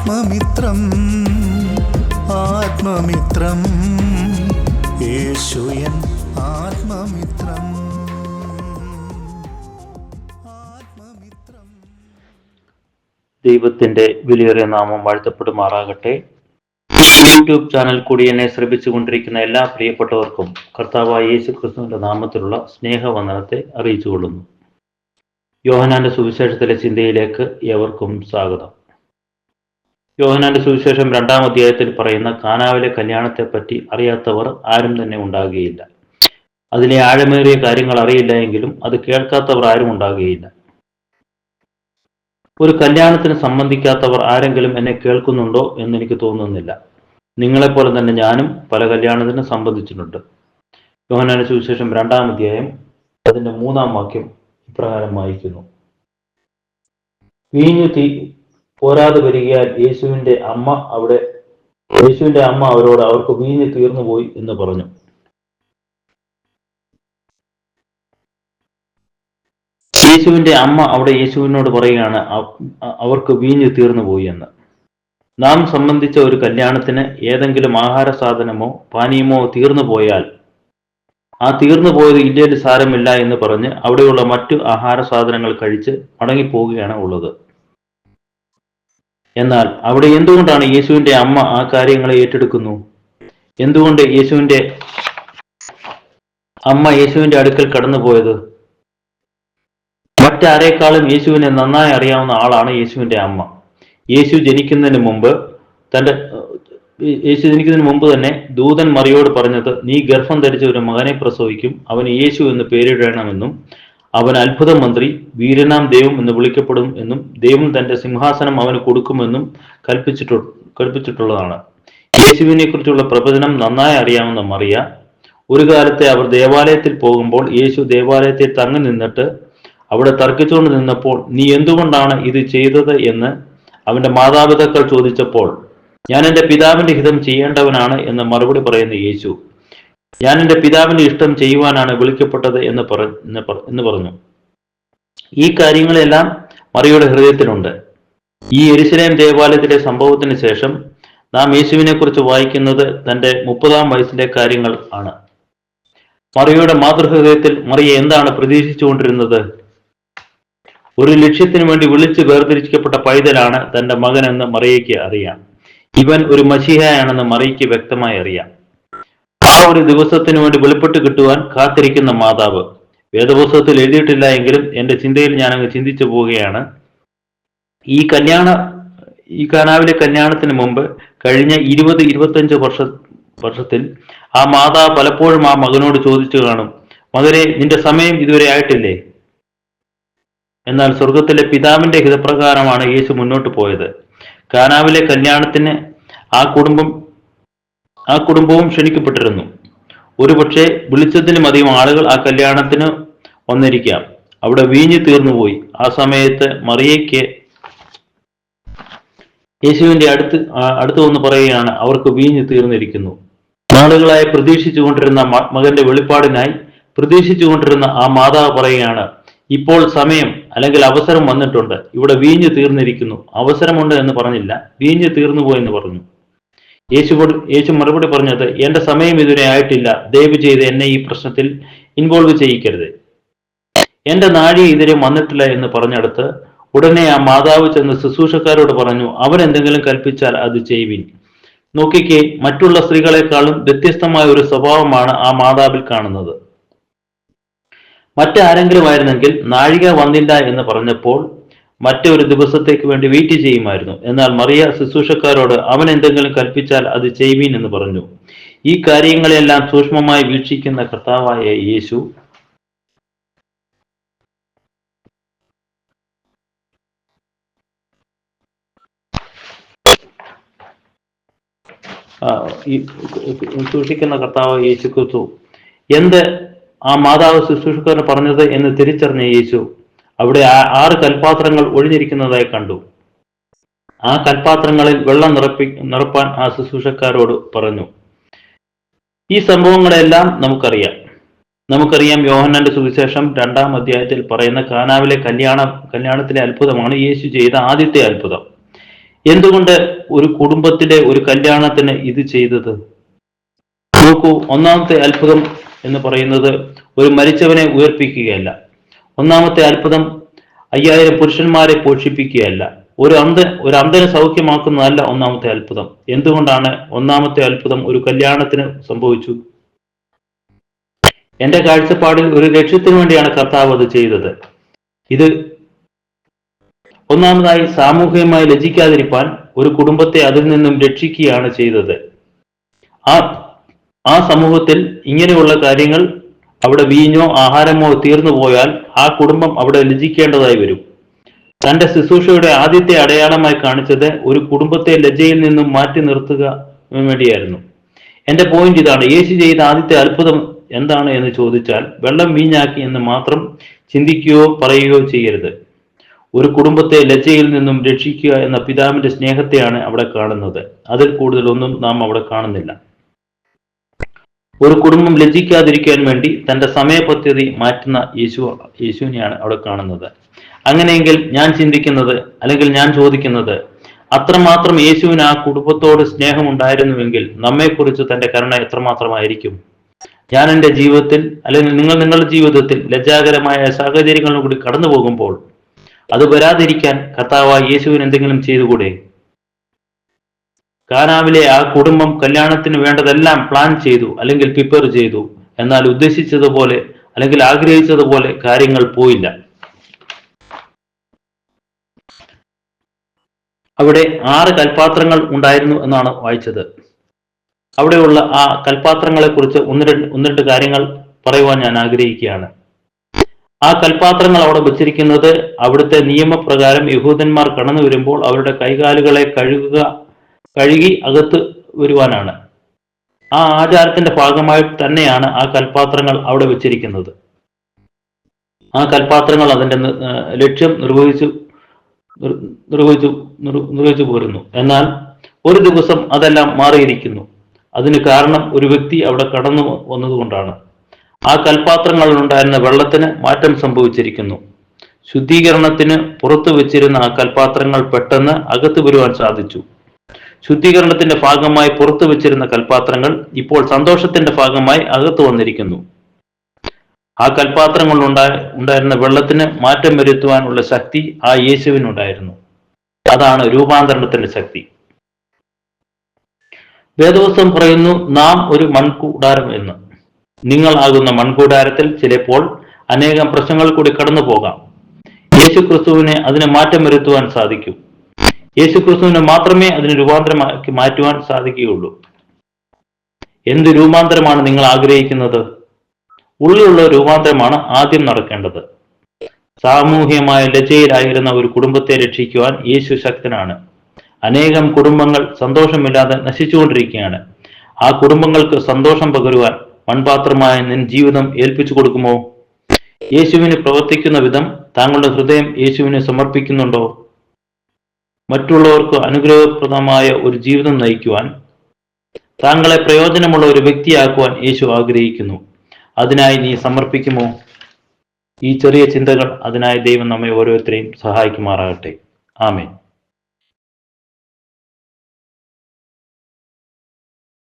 ആത്മമിത്രം ആത്മമിത്രം. യേശുയൻ ആത്മമിത്രം. ദൈവത്തിന്റെ വിലയേറിയ നാമം വാഴ്ത്തപ്പെടുമാറാകട്ടെ. യൂട്യൂബ് ചാനൽ കൂടി എന്നെ ശ്രമിച്ചുകൊണ്ടിരിക്കുന്ന എല്ലാ പ്രിയപ്പെട്ടവർക്കും കർത്താവായ യേശു ക്രിസ്തുവിന്റെ നാമത്തിലുള്ള സ്നേഹവന്ദനത്തെ അറിയിച്ചുകൊള്ളുന്നു. യോഹനാന്റെ സുവിശേഷത്തിലെ ചിന്തയിലേക്ക് ഏവർക്കും സ്വാഗതം. യോഹനാന്റെ സുവിശേഷം രണ്ടാം അധ്യായത്തിൽ പറയുന്ന കാനാവിലെ കല്യാണത്തെപ്പറ്റി അറിയാത്തവർ ആരും തന്നെ ഉണ്ടാകുകയില്ല. അതിലെ ആഴമേറിയ കാര്യങ്ങൾ അറിയില്ല എങ്കിലും അത് കേൾക്കാത്തവർ ആരും ഉണ്ടാകുകയില്ല. ഒരു കല്യാണത്തിന് സംബന്ധിക്കാത്തവർ ആരെങ്കിലും എന്നെ കേൾക്കുന്നുണ്ടോ എന്ന് എനിക്ക് തോന്നുന്നില്ല. നിങ്ങളെപ്പോലെ തന്നെ ഞാനും പല കല്യാണത്തിന് സംബന്ധിച്ചിട്ടുണ്ട്. യോഹനാന സുവിശേഷം രണ്ടാം അധ്യായം അതിന്റെ മൂന്നാം വാക്യം ഇപ്രകാരം വായിക്കുന്നു. വീഞ്ഞു തീ പോരാതെ വരികയാൽ യേശുവിന്റെ അമ്മ അവിടെ യേശുവിന്റെ അമ്മ അവരോട് അവർക്ക് വീഞ്ഞു തീർന്നു പോയി എന്ന് പറഞ്ഞു. യേശുവിന്റെ അമ്മ അവിടെ യേശുവിനോട് പറയുകയാണ് അവർക്ക് വീഞ്ഞു തീർന്നു പോയി എന്ന്. നാം സംബന്ധിച്ച ഒരു കല്യാണത്തിന് ഏതെങ്കിലും ആഹാര സാധനമോ പാനീയമോ തീർന്നു പോയാൽ ആ തീർന്നു പോയത് ഇന്ത്യയിൽ സാരമില്ല എന്ന് പറഞ്ഞ് അവിടെയുള്ള മറ്റു ആഹാര സാധനങ്ങൾ കഴിച്ച് മടങ്ങിപ്പോവുകയാണ് ഉള്ളത്. എന്നാൽ അവിടെ എന്തുകൊണ്ടാണ് യേശുവിന്റെ അമ്മ ആ കാര്യങ്ങളെ ഏറ്റെടുക്കുന്നു? എന്തുകൊണ്ട് യേശുവിന്റെ അമ്മ യേശുവിന്റെ അടുക്കൽ കടന്നുപോയത്? മറ്റാരേക്കാളും യേശുവിനെ നന്നായി അറിയാവുന്ന ആളാണ് യേശുവിന്റെ അമ്മ. യേശു ജനിക്കുന്നതിന് മുമ്പ് തന്റെ യേശു ജനിക്കുന്നതിന് മുമ്പ് തന്നെ ദൂതൻ മറിയോട് പറഞ്ഞത് നീ ഗർഭം ധരിച്ച ഒരു മകനെ പ്രസവിക്കും അവന് യേശു എന്ന് പേരിടണമെന്നും അവൻ അത്ഭുത മന്ത്രി വീരനാം ദൈവം എന്ന് വിളിക്കപ്പെടും എന്നും ദൈവം തന്റെ സിംഹാസനം അവന് കൊടുക്കുമെന്നും കൽപ്പിച്ചിട്ടു കൽപ്പിച്ചിട്ടുള്ളതാണ്. യേശുവിനെ കുറിച്ചുള്ള പ്രവചനം നന്നായി അറിയാവുന്ന മറിയ. ഒരു കാലത്തെ അവർ ദേവാലയത്തിൽ പോകുമ്പോൾ യേശു ദേവാലയത്തിൽ തങ്ങി നിന്നിട്ട് അവിടെ തർക്കിച്ചുകൊണ്ട് നിന്നപ്പോൾ നീ എന്തുകൊണ്ടാണ് ഇത് ചെയ്തത്? എന്ന് അവന്റെ മാതാപിതാക്കൾ ചോദിച്ചപ്പോൾ ഞാൻ എന്റെ പിതാവിന്റെ ഹിതം ചെയ്യേണ്ടവനാണ് എന്ന് മറുപടി പറയുന്ന യേശു ഞാൻ എന്റെ പിതാവിന്റെ ഇഷ്ടം ചെയ്യുവാനാണ് വിളിക്കപ്പെട്ടത് എന്ന് പറ എന്ന് പറഞ്ഞു. ഈ കാര്യങ്ങളെല്ലാം മറിയുടെ ഹൃദയത്തിലുണ്ട്. ഈ എരിശിലേം ദേവാലയത്തിലെ സംഭവത്തിന് ശേഷം നാം യേശുവിനെ കുറിച്ച് വായിക്കുന്നത് തന്റെ മുപ്പതാം വയസ്സിലെ കാര്യങ്ങൾ ആണ്. മറിയുടെ മാതൃഹൃദയത്തിൽ മറിയ എന്താണ് പ്രതീക്ഷിച്ചുകൊണ്ടിരുന്നത്? ഒരു ലക്ഷ്യത്തിന് വേണ്ടി വിളിച്ച് വേർതിരിക്കപ്പെട്ട പൈതലാണ് തന്റെ മകനെന്ന് മറിയയ്ക്ക് അറിയാം. ഇവൻ ഒരു മഷിഹയാണെന്ന് മറിയയ്ക്ക് വ്യക്തമായി അറിയാം. ഒരു ദിവസത്തിനു വേണ്ടി വെളിപ്പെട്ട് കിട്ടുവാൻ കാത്തിരിക്കുന്ന മാതാവ്. വേദപുസ്തകത്തിൽ എഴുതിയിട്ടില്ല എങ്കിലും എന്റെ ചിന്തയിൽ ഞാൻ അങ്ങ് ചിന്തിച്ചു പോവുകയാണ്. ഈ കല്യാണ ഈ കനാവിലെ കല്യാണത്തിന് മുമ്പ് കഴിഞ്ഞ ഇരുപത് ഇരുപത്തഞ്ച് വർഷ വർഷത്തിൽ ആ മാതാവ് പലപ്പോഴും ആ മകനോട് ചോദിച്ചു കാണും മകനെ നിന്റെ സമയം ഇതുവരെ ആയിട്ടില്ലേ? എന്നാൽ സ്വർഗത്തിലെ പിതാവിന്റെ ഹിതപ്രകാരമാണ് യേശു മുന്നോട്ട് പോയത്. കാനാവിലെ കല്യാണത്തിന് ആ കുടുംബം ആ കുടുംബവും ക്ഷണിക്കപ്പെട്ടിരുന്നു. ഒരുപക്ഷെ വിളിച്ചതിലും അധികം ആളുകൾ ആ കല്യാണത്തിന് വന്നിരിക്കാം. അവിടെ വീഞ്ഞു തീർന്നുപോയി. ആ സമയത്ത് മറിയയ്ക്ക് യേശുവിന്റെ അടുത്ത് അടുത്ത് വന്ന് പറയുകയാണ് അവർക്ക് വീഞ്ഞു തീർന്നിരിക്കുന്നു. നാളുകളായി പ്രതീക്ഷിച്ചു കൊണ്ടിരുന്ന മകന്റെ വെളിപ്പാടിനായി പ്രതീക്ഷിച്ചു കൊണ്ടിരുന്ന ആ മാതാവ് പറയുകയാണ് ഇപ്പോൾ സമയം അല്ലെങ്കിൽ അവസരം വന്നിട്ടുണ്ട്. ഇവിടെ വീഞ്ഞു തീർന്നിരിക്കുന്നു. അവസരമുണ്ട് എന്ന് പറഞ്ഞില്ല. വീഞ്ഞു തീർന്നുപോയെന്ന് പറഞ്ഞു. യേശു യേശു മറുപടി പറഞ്ഞത് എന്റെ സമയം ഇതുവരെ ആയിട്ടില്ല. ദയവ് ചെയ്ത് എന്നെ ഈ പ്രശ്നത്തിൽ ഇൻവോൾവ് ചെയ്യിക്കരുത്. എന്റെ നാഴിക ഇതുവരെ വന്നിട്ടില്ല എന്ന് പറഞ്ഞെടുത്ത് ഉടനെ ആ മാതാവ് ചെന്ന് ശുശ്രൂഷക്കാരോട് പറഞ്ഞു അവൻ എന്തെങ്കിലും കൽപ്പിച്ചാൽ അത് ചെയ്യുവിൻ. നോക്കിക്കേ മറ്റുള്ള സ്ത്രീകളെക്കാളും വ്യത്യസ്തമായ ഒരു സ്വഭാവമാണ് ആ മാതാവിൽ കാണുന്നത്. മറ്റാരെങ്കിലും ആയിരുന്നെങ്കിൽ നാഴിക വന്നില്ല എന്ന് പറഞ്ഞപ്പോൾ മറ്റൊരു ദിവസത്തേക്ക് വേണ്ടി വെയിറ്റ് ചെയ്യുമായിരുന്നു. എന്നാൽ മറിയ ശുശ്രൂഷക്കാരോട് അവൻ എന്തെങ്കിലും കൽപ്പിച്ചാൽ അത് ചെയ്യുവീൻ എന്ന് പറഞ്ഞു. ഈ കാര്യങ്ങളെല്ലാം സൂക്ഷ്മമായി വീക്ഷിക്കുന്ന കർത്താവായ യേശു സൂക്ഷിക്കുന്ന കർത്താവ് യേശു ക്രിസ്തു എന്ത് ആ മാതാവ് ശുശ്രൂഷക്കാരൻ പറഞ്ഞത് എന്ന് തിരിച്ചറിഞ്ഞ യേശു അവിടെ ആറ് കൽപാത്രങ്ങൾ ഒഴിഞ്ഞിരിക്കുന്നതായി കണ്ടു. ആ കൽപാത്രങ്ങളിൽ വെള്ളം നിറപ്പി നിറപ്പാൻ ആ ശുശ്രൂഷക്കാരോട് പറഞ്ഞു. ഈ സംഭവങ്ങളെല്ലാം നമുക്കറിയാം. നമുക്കറിയാം യോഹന്നാന്റെ സുവിശേഷം രണ്ടാം അധ്യായത്തിൽ പറയുന്ന കാനാവിലെ കല്യാണ കല്യാണത്തിലെ അത്ഭുതമാണ് യേശു ചെയ്ത ആദ്യത്തെ അത്ഭുതം. എന്തുകൊണ്ട് ഒരു കുടുംബത്തിലെ ഒരു കല്യാണത്തിന് ഇത് ചെയ്തത്? നോക്കൂ ഒന്നാമത്തെ അത്ഭുതം എന്ന് പറയുന്നത് ഒരു മരിച്ചവനെ ഉയർപ്പിക്കുകയല്ല. ഒന്നാമത്തെ അത്ഭുതം അയ്യായിരം പുരുഷന്മാരെ പോഷിപ്പിക്കുകയല്ല. ഒരു അന്ത ഒരു അന്ധനെ സൗഖ്യമാക്കുന്നതല്ല ഒന്നാമത്തെ അത്ഭുതം. എന്തുകൊണ്ടാണ് ഒന്നാമത്തെ അത്ഭുതം ഒരു കല്യാണത്തിന് സംഭവിച്ചു? എന്റെ കാഴ്ചപ്പാടിൽ ഒരു ലക്ഷ്യത്തിന് വേണ്ടിയാണ് കർത്താവ് അത് ചെയ്തത്. ഇത് ഒന്നാമതായി സാമൂഹികമായി ലജിക്കാതിരിക്കാൻ ഒരു കുടുംബത്തെ അതിൽ നിന്നും രക്ഷിക്കുകയാണ് ചെയ്തത്. ആ ആ സമൂഹത്തിൽ ഇങ്ങനെയുള്ള കാര്യങ്ങൾ അവിടെ വീഞ്ഞോ ആഹാരമോ തീർന്നു പോയാൽ ആ കുടുംബം അവിടെ ലജിക്കേണ്ടതായി വരും. തന്റെ ശുശ്രൂഷയുടെ ആദ്യത്തെ അടയാളമായി കാണിച്ചത് ഒരു കുടുംബത്തെ ലജ്ജയിൽ നിന്നും മാറ്റി നിർത്തുക വേണ്ടിയായിരുന്നു. എന്റെ പോയിന്റ് ഇതാണ്. യേശു ചെയ്ത ആദ്യത്തെ അത്ഭുതം എന്താണ് എന്ന് ചോദിച്ചാൽ വെള്ളം വീഞ്ഞാക്കി എന്ന് മാത്രം ചിന്തിക്കുകയോ പറയുകയോ ചെയ്യരുത്. ഒരു കുടുംബത്തെ ലജ്ജയിൽ നിന്നും രക്ഷിക്കുക എന്ന പിതാവിന്റെ സ്നേഹത്തെയാണ് അവിടെ കാണുന്നത്. അതിൽ കൂടുതലൊന്നും നാം അവിടെ കാണുന്നില്ല. ഒരു കുടുംബം ലജ്ജിക്കാതിരിക്കാൻ വേണ്ടി തന്റെ സമയപദ്ധതി മാറ്റുന്ന യേശു യേശുവിനെയാണ് അവിടെ കാണുന്നത്. അങ്ങനെയെങ്കിൽ ഞാൻ ചിന്തിക്കുന്നത് അല്ലെങ്കിൽ ഞാൻ ചോദിക്കുന്നത് അത്രമാത്രം യേശുവിന് ആ കുടുംബത്തോട് സ്നേഹമുണ്ടായിരുന്നുവെങ്കിൽ നമ്മെക്കുറിച്ച് തന്റെ കരുണ എത്രമാത്രമായിരിക്കും? ഞാൻ എന്റെ ജീവിതത്തിൽ അല്ലെങ്കിൽ നിങ്ങൾ നിങ്ങളുടെ ജീവിതത്തിൽ ലജ്ജാകരമായ സാഹചര്യങ്ങളിലും കൂടി കടന്നു പോകുമ്പോൾ അത് വരാതിരിക്കാൻ കർത്താവായ യേശുവിന് എന്തെങ്കിലും ചെയ്തുകൂടെ? കാനാവിലെ ആ കുടുംബം കല്യാണത്തിന് വേണ്ടതെല്ലാം പ്ലാൻ ചെയ്തു അല്ലെങ്കിൽ പ്രിപ്പയർ ചെയ്തു. എന്നാൽ ഉദ്ദേശിച്ചതുപോലെ അല്ലെങ്കിൽ ആഗ്രഹിച്ചതുപോലെ കാര്യങ്ങൾ പോയില്ല. അവിടെ ആറ് കൽപാത്രങ്ങൾ ഉണ്ടായിരുന്നു എന്നാണ് വായിച്ചത്. അവിടെയുള്ള ആ കൽപാത്രങ്ങളെ കുറിച്ച് ഒന്ന് രണ്ട് ഒന്ന് രണ്ട് കാര്യങ്ങൾ പറയുവാൻ ഞാൻ ആഗ്രഹിക്കുകയാണ്. ആ കൽപാത്രങ്ങൾ അവിടെ വെച്ചിരിക്കുന്നത് അവിടുത്തെ നിയമപ്രകാരം യഹൂദന്മാർ കടന്നു വരുമ്പോൾ അവരുടെ കൈകാലുകളെ കഴുകുക കഴുകി അകത്ത് വരുവാനാണ്. ആ ആചാരത്തിന്റെ ഭാഗമായി തന്നെയാണ് ആ കൽപാത്രങ്ങൾ അവിടെ വെച്ചിരിക്കുന്നത്. ആ കൽപാത്രങ്ങൾ അതിന്റെ ലക്ഷ്യം നിർവഹിച്ചു നിർ- നിർവഹിച്ചു നിർവഹിച്ചു പോരുന്നു. എന്നാൽ ഒരു ദിവസം അതെല്ലാം മാറിയിരിക്കുന്നു. അതിന് കാരണം ഒരു വ്യക്തി അവിടെ കടന്നു വന്നതുകൊണ്ടാണ്. ആ കൽപാത്രങ്ങളിൽ ഉണ്ടായിരുന്ന വെള്ളത്തിന് മാറ്റം സംഭവിച്ചിരിക്കുന്നു. ശുദ്ധീകരണത്തിന് പുറത്തു വെച്ചിരുന്ന ആ കൽപാത്രങ്ങൾ പെട്ടെന്ന് അകത്തു വരുവാൻ സാധിച്ചു. ശുദ്ധീകരണത്തിന്റെ ഭാഗമായി പുറത്തു വെച്ചിരുന്ന കൽപാത്രങ്ങൾ ഇപ്പോൾ സന്തോഷത്തിന്റെ ഭാഗമായി അകത്തു വന്നിരിക്കുന്നു. ആ കൽപാത്രങ്ങൾ ഉണ്ടായ ഉണ്ടായിരുന്ന വെള്ളത്തിന് മാറ്റം വരുത്തുവാനുള്ള ശക്തി ആ യേശുവിനുണ്ടായിരുന്നു. അതാണ് രൂപാന്തരണത്തിന്റെ ശക്തി. വേദവസ്വം പറയുന്നു നാം ഒരു മൺകൂടാരം എന്ന്. നിങ്ങൾ ആകുന്ന മൺകൂടാരത്തിൽ ചിലപ്പോൾ അനേകം പ്രശ്നങ്ങൾ കൂടി കടന്നു പോകാം യേശു ക്രിസ്തുവിനെ അതിനെ മാറ്റം വരുത്തുവാൻ സാധിക്കും. യേശു ക്രിസ്തുവിനെ മാത്രമേ അതിന് രൂപാന്തരമാക്കി മാറ്റുവാൻ സാധിക്കുകയുള്ളൂ. എന്ത് രൂപാന്തരമാണ് നിങ്ങൾ ആഗ്രഹിക്കുന്നത്? ഉള്ളിലുള്ള രൂപാന്തരമാണ് ആദ്യം നടക്കേണ്ടത്. സാമൂഹ്യമായ ലജ്ജയിലായിരുന്ന ഒരു കുടുംബത്തെ രക്ഷിക്കുവാൻ യേശു ശക്തനാണ്. അനേകം കുടുംബങ്ങൾ സന്തോഷമില്ലാതെ നശിച്ചുകൊണ്ടിരിക്കുകയാണ്. ആ കുടുംബങ്ങൾക്ക് സന്തോഷം പകരുവാൻ മൺപാത്രമായ നിൻ ജീവിതം ഏൽപ്പിച്ചു കൊടുക്കുമോ? യേശുവിന് പ്രവർത്തിക്കുന്ന വിധം താങ്കളുടെ ഹൃദയം യേശുവിനെ സമർപ്പിക്കുന്നുണ്ടോ? മറ്റുള്ളവർക്ക് അനുഗ്രഹപ്രദമായ ഒരു ജീവിതം നയിക്കുവാൻ താങ്കളെ പ്രയോജനമുള്ള ഒരു വ്യക്തിയാക്കുവാൻ യേശു ആഗ്രഹിക്കുന്നു. അതിനായി നീ സമർപ്പിക്കുമോ? ഈ ചെറിയ ചിന്തകൾ അതിനായി ദൈവം നമ്മെ ഓരോരുത്തരെയും സഹായിക്കുമാറാകട്ടെ. ആമേൻ.